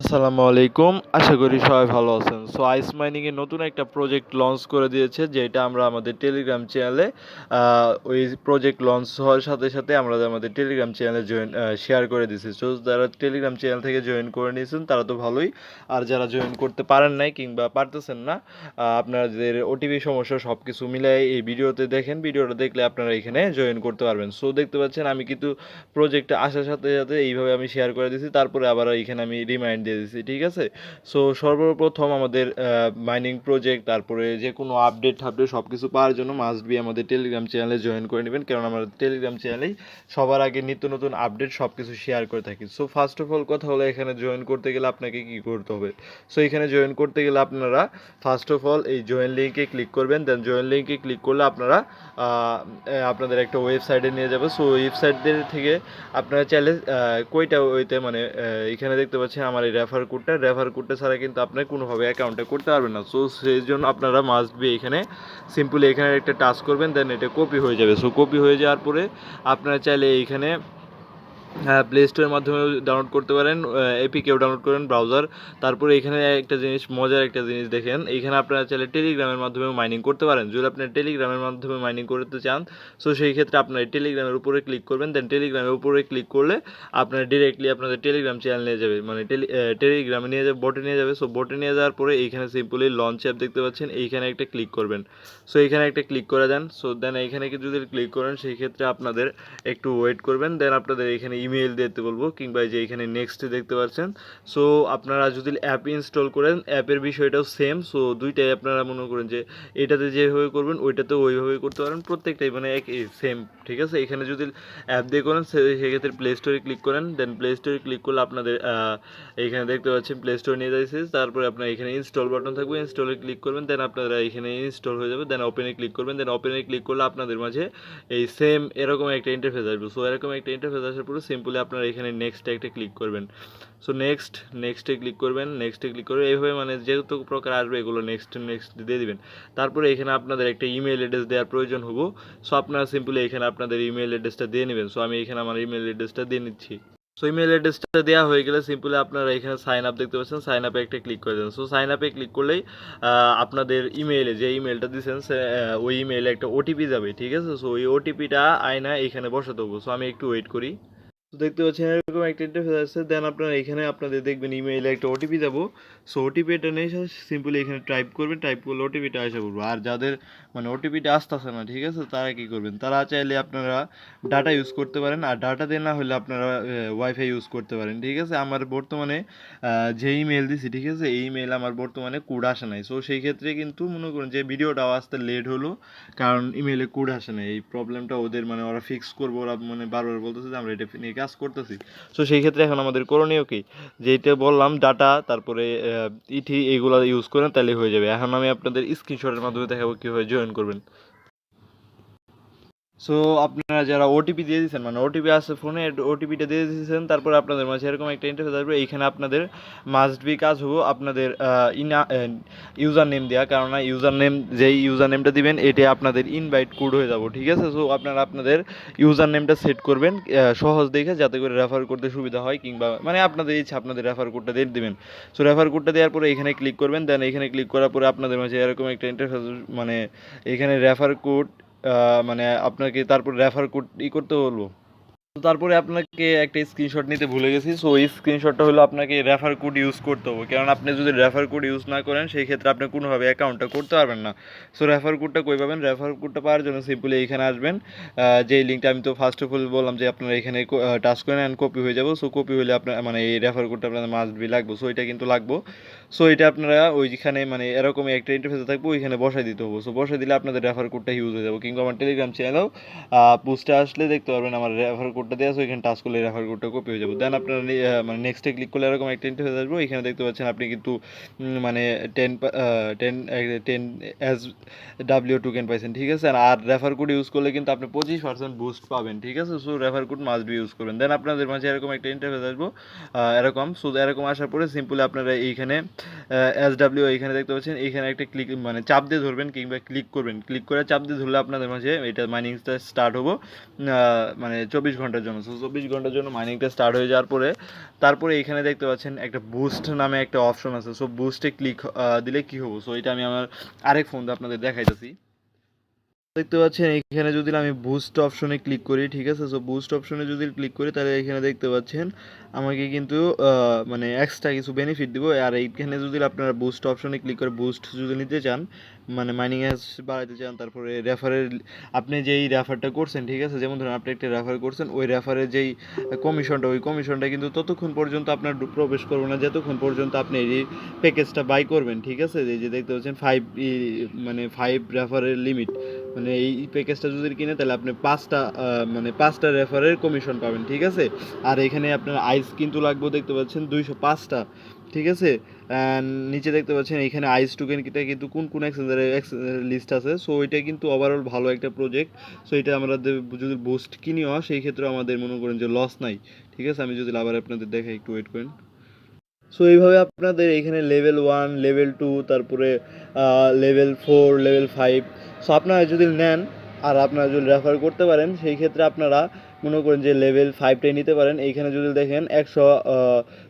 আসসালামু আলাইকুম আশা করি সবাই ভালো আছেন। সো আইস মাইনিং এর নতুন একটা প্রজেক্ট লঞ্চ করে দিয়েছে, যেটা আমরা আমাদের টেলিগ্রাম চ্যানেলে ওই প্রজেক্ট লঞ্চ হওয়ার সাথে সাথে আমরা আমাদের টেলিগ্রাম চ্যানেলে জয়েন শেয়ার করে দিয়েছি। সো যারা টেলিগ্রাম চ্যানেল থেকে জয়েন করে নিয়েছেন, তারা তো ভালোই। আর যারা জয়েন করতে পারেন নাই কিংবা পারতেছেন না আপনাদের ওটিপি সমস্যা সব কিছু মিলাই এই ভিডিওতে দেখেন। ভিডিওটা দেখলে আপনারা এখানে জয়েন করতে পারবেন। সো দেখতে পাচ্ছেন আমি কিন্তু প্রজেক্টে আসার সাথে সাথে এইভাবে আমি শেয়ার করে দিয়েছি। তারপরে আবার এখানে আমি রিমাইন্ড দিয়ে দিয়েছি ঠিক আছে? সো সর্বপ্রথম আমাদের মাইনিং প্রজেক্ট তারপরে যে কোনো আপডেট আপডেট সব কিছু পাওয়ার জন্য মাস্ট বি আমাদের টেলিগ্রাম চ্যানেলে জয়েন করে নেবেন। কারণ আমরা টেলিগ্রাম চ্যানেলেই সবার আগে নিত্য নতুন আপডেট সব কিছু শেয়ার করে থাকি। সো ফার্স্ট অফ অল কথা হলো, এখানে জয়েন করতে গেলে আপনাকে কি করতে হবে? সো এখানে জয়েন করতে গেলে আপনারা ফার্স্ট অফ অল এই জয়েন লিঙ্কে ক্লিক করবেন। দেন জয়েন লিঙ্কে ক্লিক করলে আপনারা আপনাদের একটা ওয়েবসাইটে নিয়ে যাবে। সো ওয়েবসাইটদের থেকে আপনারা চাইলে কয়টা ওইতে মানে এখানে দেখতে পাচ্ছেন আমার রেফার কোডটা রেফার কোডটা ছাড়া কিন্তু আপনি কোনোভাবে অ্যাকাউন্টে করতে পারবেন না। সো সেই জন্য আপনারা মাস্ট বি এখানে সিম্পলি এখানে একটা টাচ করবেন দেন এটা কপি হয়ে যাবে। সো কপি হয়ে যাওয়ার পরে আপনারা চাইলে এইখানে হ্যাঁ প্লে স্টোরের মাধ্যমে ডাউনলোড করতে পারেন এপিকেও ডাউনলোড করেন ব্রাউজার তারপরে এখানে একটা জিনিস, মজার একটা জিনিস দেখেন এইখানে আপনারা চাইলে টেলিগ্রামের মাধ্যমে মাইনিং করতে পারেন। যদি আপনি টেলিগ্রামের মাধ্যমে মাইনিং করতে চান সো সেই ক্ষেত্রে আপনার টেলিগ্রামের উপরে ক্লিক করবেন দেন টেলিগ্রামের উপরে ক্লিক করলে আপনার ডিরেক্টলি আপনাদের টেলিগ্রাম চ্যানেল নিয়ে যাবে মানে টেলি টেলিগ্রামে নিয়ে যাবে বোটে নিয়ে যাবে। সো বোটে নিয়ে যাওয়ার পরে এইখানে সিম্পলি লঞ্চ অ্যাপ দেখতে পাচ্ছেন, এইখানে একটা ক্লিক করবেন। সো এইখানে একটা ক্লিক করে দেন। সো দেন এইখানে যদি ক্লিক করেন, সেই ক্ষেত্রে আপনাদের একটু ওয়েট করবেন দেন আপনাদের এখানে ইমেল দিতে বলব কিংবা যে এখানে নেক্সট দেখতে পাচ্ছেন। সো আপনারা যদি অ্যাপ ইনস্টল করেন অ্যাপের বিষয়টাও সেম সো দুইটাই আপনারা মনে করেন যে এটাতে যেভাবে করবেন ওইটাতে ওইভাবেই করতে পারেন। প্রত্যেকটাই মানে এক সেম ঠিক আছে? এখানে যদি অ্যাপ দিয়ে করেন সেক্ষেত্রে প্লে স্টোরে ক্লিক করেন। দেন প্লে স্টোরে ক্লিক করলে আপনাদের আহ, এইখানে দেখতে পাচ্ছেন প্লে স্টোরে নিয়ে যাচ্ছে তারপরে আপনার এখানে ইনস্টল বাটন থাকবে। ইনস্টলে ক্লিক করবেন দেন আপনারা এখানে ইনস্টল হয়ে যাবে। দেন ওপেনে ক্লিক করবেন। দেন ওপেনে ক্লিক করলে আপনাদের মাঝে এই সেম এরকম একটা ইন্টারফেস আসবে। সো এরকম একটা ইন্টারফেস আসার পরে সিম্পলি আপনারা এখানে নেক্সট একটা ক্লিক করবেন। সো নেক্সট নেক্সটে ক্লিক করবেন নেক্সটে ক্লিক করবেন এইভাবে মানে যেহেতু প্রকার আসবে এগুলো নেক্সট নেক্সট দিয়ে দিবেন। তারপরে এখানে আপনাদের একটা ইমেল অ্যাড্রেস দেওয়ার প্রয়োজন হব। সো আপনারা সিম্পলি এখানে আপনাদের ইমেল অ্যাড্রেসটা দিয়ে নেবেন। সো আমি এখানে আমার ইমেল অ্যাড্রেসটা দিয়ে নিচ্ছি। সো ইমেল অ্যাড্রেসটা দেওয়া হয়ে গেলে সিম্পলি আপনারা এখানে সাইন আপ দেখতে পাচ্ছেন। সাইন আপে একটা ক্লিক করে দেন। সো সাইন আপে ক্লিক করলেই আপনাদের ইমেইলে যে ইমেলটা দিয়েছেন সে, ওই ইমেইলে একটা ওটিপি যাবে ঠিক আছে? সো ওই ওটিপিটা আয়না এখানে বসাতে হব। সো আমি একটু ওয়েট করি। তো দেখতে পাচ্ছেন, এরকম একটা ইন্টারফেস আছে। দেন আপনারা এখানে আপনাদের দেখবেন ইমেইলে একটা ওটিপি যাব সো ওটিপিটা নেই সিম্পলি এখানে টাইপ করবেন টাইপ করলে ওটিপিটা আসা করব। আর যাদের মানে ওটিপিটা আসতেছে না, ঠিক আছে, তারা কি করবেন? তারা চাইলে আপনারা ডাটা ইউজ করতে পারেন। আর ডাটা দিয়ে না হলে আপনারা ওয়াইফাই ইউজ করতে পারেন, ঠিক আছে? আমার বর্তমানে যে ইমেল দিছি, ঠিক আছে, এই ইমেল আমার বর্তমানে কোড আসে নাই। সো সেই ক্ষেত্রে কিন্তু মনে করুন যে ভিডিওটাও আসতে লেট হলো, কারণ ইমেলে কোড আসে নাই। এই প্রবলেমটা ওদের মানে ওরা ফিক্স করব, ওরা মানে বারবার বলতেছে যে আমরা এটা নিয়ে কাজ করতেছি। সো সেই ক্ষেত্রে এখন আমাদের করণীয় কি? যেটা বললাম ডাটা তারপরে ইটি এইগুলো ইউজ করেন তাহলে হয়ে যাবে। এখন আমি আপনাদের স্ক্রিনশটের মাধ্যমে দেখাবো কীভাবে জয়েন করবেন। সো আপনারা যারা ওটিপি দিয়ে দিয়েছেন মানে ওটিপি আসছে ফোনে ওটিপিটা দিয়ে দিয়েছেন, তারপরে আপনাদের মাঝে এরকম একটা ইন্টারফেস আসবে, এইখানে আপনাদের মাস্ট বি কাজ হব আপনাদের ইনা ইউজার নেম দেওয়া কেননা ইউজার নেম যেই ইউজার নেমটা দিবেন, এটা আপনাদের ইনভাইট কোড হয়ে যাব, ঠিক আছে? সো আপনারা আপনাদের ইউজার নেমটা সেট করবেন সহজ দেখে, যাতে করে রেফার করতে সুবিধা হয়, কিংবা মানে আপনাদের ইচ্ছা, আপনাদের রেফার কোডটা দিয়ে দেবেন। সো রেফার কোডটা দেওয়ার পরে এখানে ক্লিক করবেন দেন এখানে ক্লিক করার পরে আপনাদের মাঝে এরকম একটা ইন্টারফেস মানে এখানে রেফার কোড মানে আপনাকে তারপর রেফার ই করতে বলব। তো তারপরে আপনাকে একটা স্ক্রিনশট নিতে ভুলে গেছি। সো এই স্ক্রিনশটটা হলো আপনাকে রেফার কোড ইউজ করতে হবে। কারণ আপনি যদি রেফার কোড ইউজ না করেন, সেই ক্ষেত্রে আপনি কোনোভাবে অ্যাকাউন্টটা করতে পারবেন না। সো রেফার কোডটা কই পাবেন? রেফার কোডটা পাওয়ার জন্য সিম্পলি এইখানে আসবেন। যে লিঙ্কটা আমি তো ফার্স্ট অফ অল বললাম যে আপনারা এখানে টাচ করেন অ্যান্ড কপি হয়ে যাব। সো কপি হলে আপনার মানে এই রেফার কোডটা আপনাদের মাস্ট বি লাগবে। সো এটা কিন্তু লাগবো। সো এটা আপনারা ওইখানে মানে এরকমই একটা ইন্টারফেসে থাকব, ওইখানে বসাই দিতে হবে। সো বসাই দিলে আপনাদের রেফার কোডটা ইউজ হয়ে যাবে। কিংবা আমার টেলিগ্রাম চ্যানেলেও পোস্টে আসলে দেখতে পারবেন আমার রেফার কোডটা দেওয়া আছে, ওইখানে টাচ করলে রেফার কোডটা কপি হয়ে যাবে। দেন আপনারা মানে নেক্সটে ক্লিক করলে এরকম একটা ইন্টারফেস আসবে এখানে দেখতে পাচ্ছেন আপনি কিন্তু মানে ten ten ten S W two token পাইছেন, ঠিক আছে? আর রেফার কোড ইউজ করলে কিন্তু আপনি পঁচিশ পার্সেন্ট বুস্ট পাবেন, ঠিক আছে? So refer code must be use করবেন। দেন আপনাদের মাঝে এরকম একটা ইন্টারফেস আসব এরকম। সো এরকম আসার পরে সিম্পলি আপনারা এইখানে এস ডাব্লিউ এখানে দেখতে পাচ্ছেন এখানে একটা ক্লিক মানে চাপ দিয়ে ধরবেন কিংবা ক্লিক করবেন। ক্লিক করে চাপ দিয়ে ধরলে আপনাদের মাঝে এটা মাইনিংটা স্টার্ট হব মানে চব্বিশ ঘণ্টার জন্য সো চব্বিশ ঘণ্টার জন্য মাইনিংটা স্টার্ট হয়ে যাওয়ার পরে, তারপরে এখানে দেখতে পাচ্ছেন একটা বুস্ট নামে একটা অপশন আছে সো বুস্টে ক্লিক দিলে কি হব? সো এটা আমি আমার আরেক ফোন আপনাদের দেখাইতেছি। দেখতে পাচ্ছেন, এখানে যদি আমি বুস্ট অপশনে ক্লিক করি, ঠিক আছে? সো বুস্ট অপশনে যদি ক্লিক করি, তাহলে এখানে দেখতে পাচ্ছেন, আমাকে কিন্তু মানে এক্সট্রা কিছু বেনিফিট দিব। আর এইখানে যদি আপনারা বুস্ট অপশনে ক্লিক করে বুস্ট যদি নিতে চান মানে মাইনিং এস বাড়াতে চান, তারপরে রেফারের আপনি যেই রেফারটা করছেন, ঠিক আছে? যেমন ধরুন, আপনি একটা রেফার করছেন, ওই রেফারের যেই কমিশনটা ওই কমিশনটা কিন্তু ততক্ষণ পর্যন্ত আপনার প্রবেশ করবে না, যতক্ষণ পর্যন্ত আপনি এই প্যাকেজটা বাই করবেন, ঠিক আছে? এই যে দেখতে পাচ্ছেন ফাইভ মানে ফাইভ রেফারের লিমিট মানে এই প্যাকেজটা যদি কিনে, তাহলে আপনি পাঁচটা মানে পাঁচটা রেফারের কমিশন পাবেন, ঠিক আছে? আর এখানে আপনার আইস কিন্তু লাগবে, দেখতে পাচ্ছেন, দুইশো পাঁচটা, ঠিক আছে? নিচে দেখতে পাচ্ছেন, এখানে আইস টোকেন কিটা কিন্তু কোন কোন এক্সচেঞ্জারের লিস্ট আছে? সো এটা কিন্তু ওভারঅল ভালো একটা প্রজেক্ট সো এটা আমরা যদি বুস্ট কিনি কিনিও, সেই ক্ষেত্রে আমাদের মনে করেন যে লস নাই, ঠিক আছে? আমি যদি আবার আপনাদের দেখাই, একটু ওয়েট করেন। সো এইভাবে আপনাদের এখানে লেভেল ওয়ান লেভেল টু তারপরে level four level five so আপনারা যদি নেন আর আপনারা যদি রেফার করতে পারেন, সেই ক্ষেত্রে আপনারা মনে করেন যে লেভেল ফাইভটাই নিতে পারেন। এইখানে যদি দেখেন একশো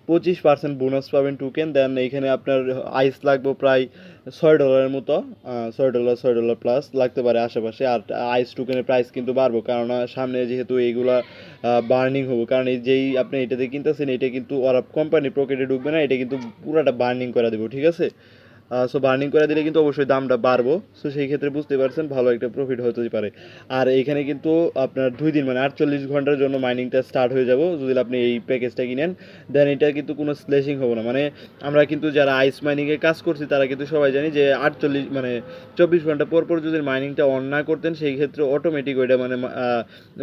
পঁচিশ পার্সেন্ট বোনাস পাবেন টোকেন দেন এইখানে আপনার আইস লাগবে প্রায় ছয় ডলারের মতো ছয় ডলার ছয় ডলার প্লাস লাগতে পারে আশেপাশে। আর আইস টোকেনের প্রাইস কিন্তু বাড়বো, কারণ সামনে যেহেতু এইগুলা বার্নিং হব, কারণ এই যেই আপনি এটাতে কিনতেছেন, এটা কিন্তু ওরা কোম্পানি পকেটে ঢুকবে না, এটা কিন্তু পুরাটা বার্নিং করে দেবো, ঠিক আছে? সো বার্নিং করে দিলে কিন্তু অবশ্যই দামটা বাড়বো। সো সেই ক্ষেত্রে বুঝতে পারছেন, ভালো একটা প্রফিট হতে পারে। আর এখানে কিন্তু আপনার দুই দিন মানে আটচল্লিশ ঘণ্টার জন্য মাইনিংটা স্টার্ট হয়ে যাব। যদি আপনি এই প্যাকেজটা কিনেন দেন এটা কিন্তু কোনো স্লেশিং হবে না। মানে আমরা কিন্তু যারা আইস মাইনিংয়ে কাজ করছি, তারা কিন্তু সবাই জানি যে আটচল্লিশ মানে চব্বিশ ঘণ্টা পর পর যদি মাইনিংটা অন না করতেন, সেই ক্ষেত্রে অটোমেটিক ওইটা মানে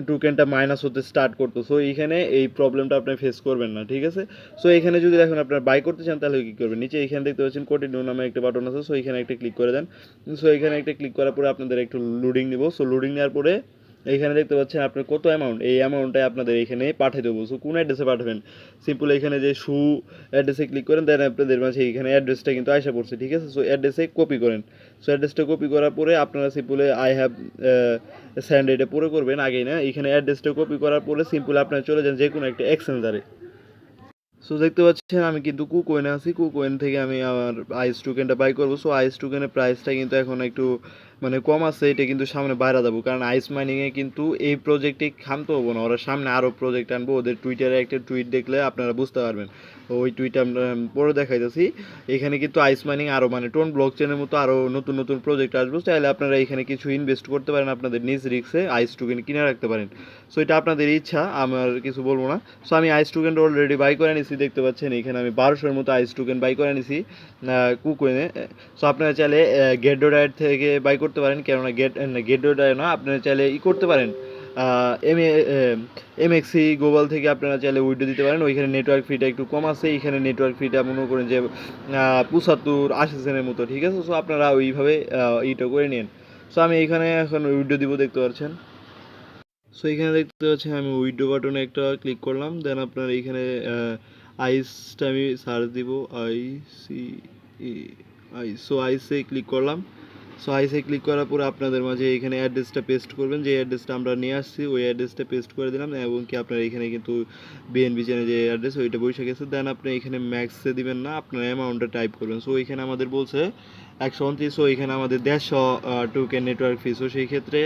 টোকেনটা মাইনাস হতে স্টার্ট করতো। সো এইখানে এই প্রবলেমটা আপনি ফেস করবেন না, ঠিক আছে? সো এখানে যদি এখন আপনার বাই করতে চান, তাহলে কী করবেন? নিচে এখানে দেখতে পাচ্ছেন কন্টিনিউ নামে একটা বাটন আছে সো এখানে একটা ক্লিক করে দেন। সো এখানে একটা ক্লিক করার পরে আপনাদের একটু লোডিং নিব। সো লোডিং নেওয়ার পরে এইখানে দেখতে পাচ্ছেন আপনার কত অ্যামাউন্ট এই অ্যামাউন্টটাই আপনাদের এখানে পাঠিয়ে দেবো। সো কোন অ্যাড্রেসে পাঠাবেন? সিম্পল এখানে যে শু অ্যাড্রেসে ক্লিক করেন দেন আপনাদের মাঝে এখানে অ্যাড্রেসটা কিন্তু আয়সা পড়ছে, ঠিক আছে? সো অ্যাড্রেসে কপি করেন। সো অ্যাড্রেসটা কপি করার পরে আপনারা সিম্পলে আই হ্যাভ স্যান্ড এটা পুরো করবেন। আগেই না, এখানে অ্যাড্রেসটা কপি করার পরে সিম্পল আপনারা চলে যান যে কোনো একটা এক্সচেঞ্জারে সো দেখতে পাচ্ছেন, আমি কিন্তু কুকোয়েনে আছি। কুকোয়েন থেকে আমি আমার আইস টোকেনটা বাই করব। সো আইস টোকেনের প্রাইসটা কিন্তু এখন একটু মানে কম আছে, এটা কিন্তু সামনে বাইরে যাব। কারণ আইস মাইনিংয়ে কিন্তু এই প্রজেক্টে খামতে হব না। ওরা সামনে আরও প্রজেক্ট আনব। ওদের টুইটারে একটা টুইট দেখলে আপনারা বুঝতে পারবেন। ওই টুইট আমরা পরে দেখাইতেছি। এখানে কিন্তু আইস মাইনিং আরও মানে টোন ব্লক চেনের মতো আরও নতুন নতুন প্রজেক্ট আসবে। চাইলে আপনারা এখানে কিছু ইনভেস্ট করতে পারেন আপনাদের নিজ রিক্সে আইস টুকেন কিনে রাখতে পারেন। সো এটা আপনাদের ইচ্ছা, আমার কিছু বলব না। সো আমি আইস টুকেন অলরেডি বাই করে নিছি, দেখতে পাচ্ছেন। এখানে আমি বারোশোর মতো আইস টোকেন বাই করে নিছি কুকোয়েনে সো আপনারা চাইলে ডায়েট থেকে বাই করতে পারেন, কেননা গেট গেডো ডায়েট না, আপনারা চাইলে ই করতে পারেন। এম এম এক্সি গ্লোবাল থেকে আপনারা চাইলে উইডো দিতে পারেন। ওইখানে নেটওয়ার্ক ফিটা একটু কম আছে এইখানে নেটওয়ার্ক ফিটা মনে করেন যে পঁচাত্তর, আশি সেন্টের মতো, ঠিক আছে? সো আপনারা ওইভাবে ইটা করে নিন। সো আমি এইখানে এখন উইডো দিব, দেখতে পাচ্ছেন। সো এখানে দেখতে পাচ্ছেন, আমি উইডো বাটনে একটা ক্লিক করলাম। দেন আপনার এইখানে আইসটা আমি সার্চ দিব। আই সি আই সো আইসে ক্লিক করলাম। সো আইসে ক্লিক করার পরে আপনাদের মাঝে এখানে অ্যাড্রেসটা পেস্ট করবেন। যে অ্যাড্রেসটা আমরা নিয়ে আসছি, ওই অ্যাড্রেসটা পেস্ট করে দিলাম। এবং কি আপনার এখানে কিন্তু বিএনবি চ্যানেল যে অ্যাড্রেস ওইটা বসে গেছে। দেন আপনি এখানে ম্যাক্সে দিবেন না, আপনার অ্যামাউন্টটা টাইপ করবেন। সো এখানে আমাদের বলছে একশো উনত্রিশ। সো এখানে আমাদের দেড়শো টুকেন নেটওয়ার্ক ফি সো সেই ক্ষেত্রে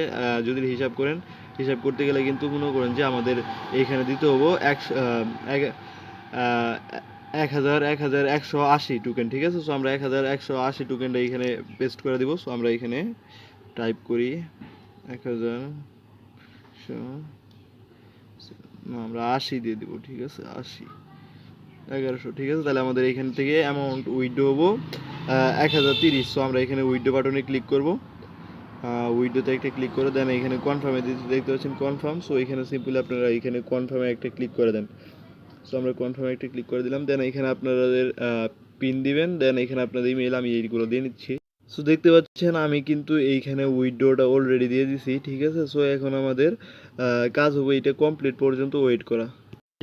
যদি হিসাব করেন, হিসাব করতে গেলে কিন্তু মনে করেন যে আমাদের এইখানে দিতে হব একশো এক এক হাজার এক হাজার একশো আশি টোকেন ঠিক আছে? সো আমরা এক হাজার একশো আশি টোকেনটা এখানে পেস্ট করে দিব। সো আমরা এখানে টাইপ করি এক হাজার আমরা আশি দিয়ে দিব, ঠিক আছে? আশি, এগারোশো, ঠিক আছে? তাহলে আমাদের এখান থেকে অ্যামাউন্ট উইডো হব এক হাজার তিরিশ। সো আমরা এখানে উইডো বাটনে ক্লিক করব। উইডোতে একটা ক্লিক করে দেন। এখানে কনফার্মে দিতে দেখতে পাচ্ছেন কনফার্ম সো এখানে সিম্পলি আপনারা এখানে কনফার্মে একটা ক্লিক করে দেন। সো আমরা কনফার্মে একটা ক্লিক করে দিলাম। দেন এখানে আপনাদের পিন দিবেন। দেন এখানে আপনাদের ইমেল আমি এইগুলো দিয়ে নিচ্ছি। সো দেখতে পাচ্ছেন, আমি কিন্তু এইখানে উইডোটা অলরেডি দিয়ে দিছি, ঠিক আছে? সো এখন আমাদের কাজ হবে এটা কমপ্লিট পর্যন্ত ওয়েট করা।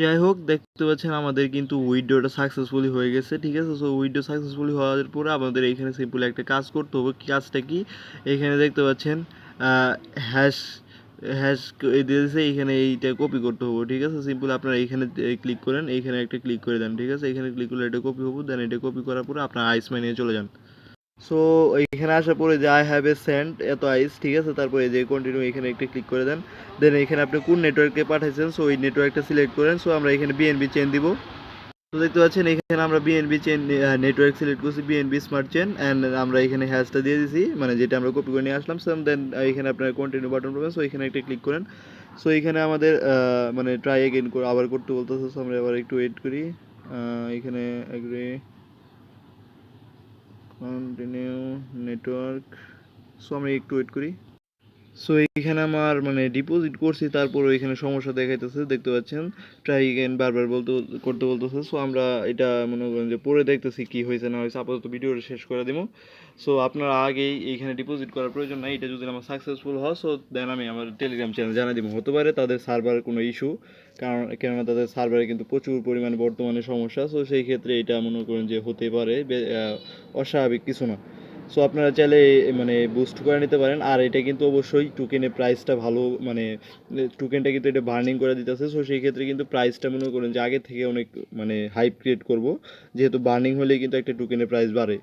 যাই হোক, দেখতে পাচ্ছেন, আমাদের কিন্তু উইডোটা সাকসেসফুলি হয়ে গেছে, ঠিক আছে? সো উইডো সাকসেসফুলি হওয়ার পরে আমাদের এইখানে সিম্পল একটা কাজ করতে হবে। কাজটা কি? এখানে দেখতে পাচ্ছেন হ্যাশ হ্যাশ দিয়েছে এইখানে এইটা কপি করতে হবে, ঠিক আছে? সিম্পল আপনারা এইখানে ক্লিক করেন, এইখানে একটা ক্লিক করে দেন, ঠিক আছে? এখানে ক্লিক করলে এটা কপি হব দেন এটা কপি করার পরে আপনার আইস মাইনিয়ে চলে যান। সো এইখানে আসার পরে যে আই হ্যাভ এ সেন্ট এত আইস ঠিক আছে? তারপরে যে কন্টিনিউ এখানে একটা ক্লিক করে দেন। দেন এখানে আপনি কোন নেটওয়ার্কে পাঠাইছেন সো ওই নেটওয়ার্কটা সিলেক্ট করেন। সো আমরা এখানে বিএনবি চেন দিব। তো দেখতে পাচ্ছেন, এখানে আমরা বিএনবি চেন নেটওয়ার্ক সিলেক্ট করছি বিএনবি স্মার্ট চেন অ্যান্ড আমরা এখানে হ্যাশটা দিয়ে দিছি মানে যেটা আমরা কপি করে নিয়ে আসলাম সো দেন এখানে আপনার কন্টিনিউ বাটন পাবেন সো এখানে একটা ক্লিক করেন। সো এখানে আমাদের মানে ট্রাই এগেন করে, আবার করতে বলতেছে সো আমরা আবার একটু ওয়েট করি। এখানে এগ্রি কন্টিনিউ নেটওয়ার্ক সো আমরা একটু ওয়েট করি। সো এইখানে আমার মানে ডিপোজিট করছি তারপর এখানে সমস্যা দেখাইতেছে, দেখতে পাচ্ছেন? ট্রাই এগেন বারবার বলতে, করতে বলতেছে। সো আমরা এটা মনে করেন যে পরে দেখতেছি কি হয়েছে, না হয়েছে। আপাতত ভিডিওটা শেষ করে দিব সো আপনারা আগেই এইখানে ডিপোজিট করার প্রয়োজন নাই। এটা যদি আমার সাকসেসফুল হয় সো দেন আমি আমার টেলিগ্রাম চ্যানেল জানিয়ে দিব হতে পারে তাদের সার্ভার কোনো ইস্যু কারণ, কেননা তাদের সার্ভারে কিন্তু প্রচুর পরিমাণে বর্তমানে সমস্যা। সো সেই ক্ষেত্রে এটা মনে করেন যে হতে পারে অস্বাভাবিক কিছু না। সো আপনারা চাইলে মানে বুস্ট করে নিতে পারেন। আর এটা কিন্তু অবশ্যই টোকেনের প্রাইসটা ভালো মানে টোকেনটা কিন্তু এটা বার্নিং করে দিতেছে। সো সেই ক্ষেত্রে কিন্তু প্রাইসটা মনে করেন যে আগে থেকে অনেক মানে হাইপ ক্রিয়েট করব। যেহেতু বার্নিং হলেই কিন্তু একটা টোকেনের প্রাইস বাড়ে।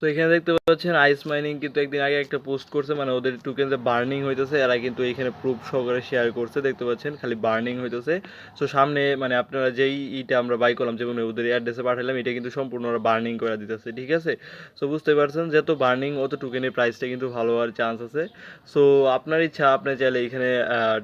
তো এখানে দেখতে পাচ্ছেন আইস মাইনিং কিন্তু একদিন আগে একটা পোস্ট করছে মানে ওদের টোকেন যে বার্নিং হইতেছে, এরা কিন্তু এখানে প্রুফ সহকারে শেয়ার করছে, দেখতে পাচ্ছেন খালি বার্নিং হইতেছে। সো সামনে মানে আপনারা যেই ইটা আমরা বাই করলাম যেমন ওদের অ্যাড্রেসে পাঠালাম, এটা কিন্তু সম্পূর্ণ ওরা বার্নিং করে দিতেছে, ঠিক আছে? সো বুঝতে পারছেন যত বার্নিং অত টোকেনের প্রাইসটা কিন্তু ভালো হওয়ার চান্স আছে। সো আপনার ইচ্ছা, আপনি চাইলে এখানে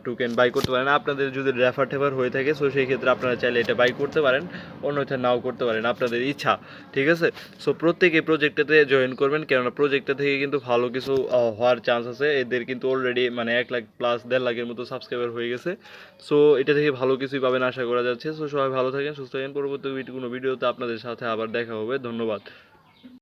টোকেন বাই করতে পারেন। আপনাদের যদি রেফার টেফার হয়ে থাকে সো সেই ক্ষেত্রে আপনারা চাইলে এটা বাই করতে পারেন, অন্যথা নাও করতে পারেন, আপনাদের ইচ্ছা, ঠিক আছে? সো প্রত্যেকে প্রজেক্টটাতে জয়েন করবেন, কেননা প্রজেক্টটা থেকে কিন্তু ভালো কিছু হওয়ার চান্স আছে। এদের কিন্তু অলরেডি মানে এক লাখ প্লাস দেড় লাখের মতো সাবস্ক্রাইবার হয়ে গেছে। সো এটা থেকে ভালো কিছুই পাবেন আশা করা যাচ্ছে। সো সবাই ভালো থাকেন, সুস্থ থাকেন। পরবর্তী কোনো ভিডিওতে আপনাদের সাথে আবার দেখা হবে। ধন্যবাদ।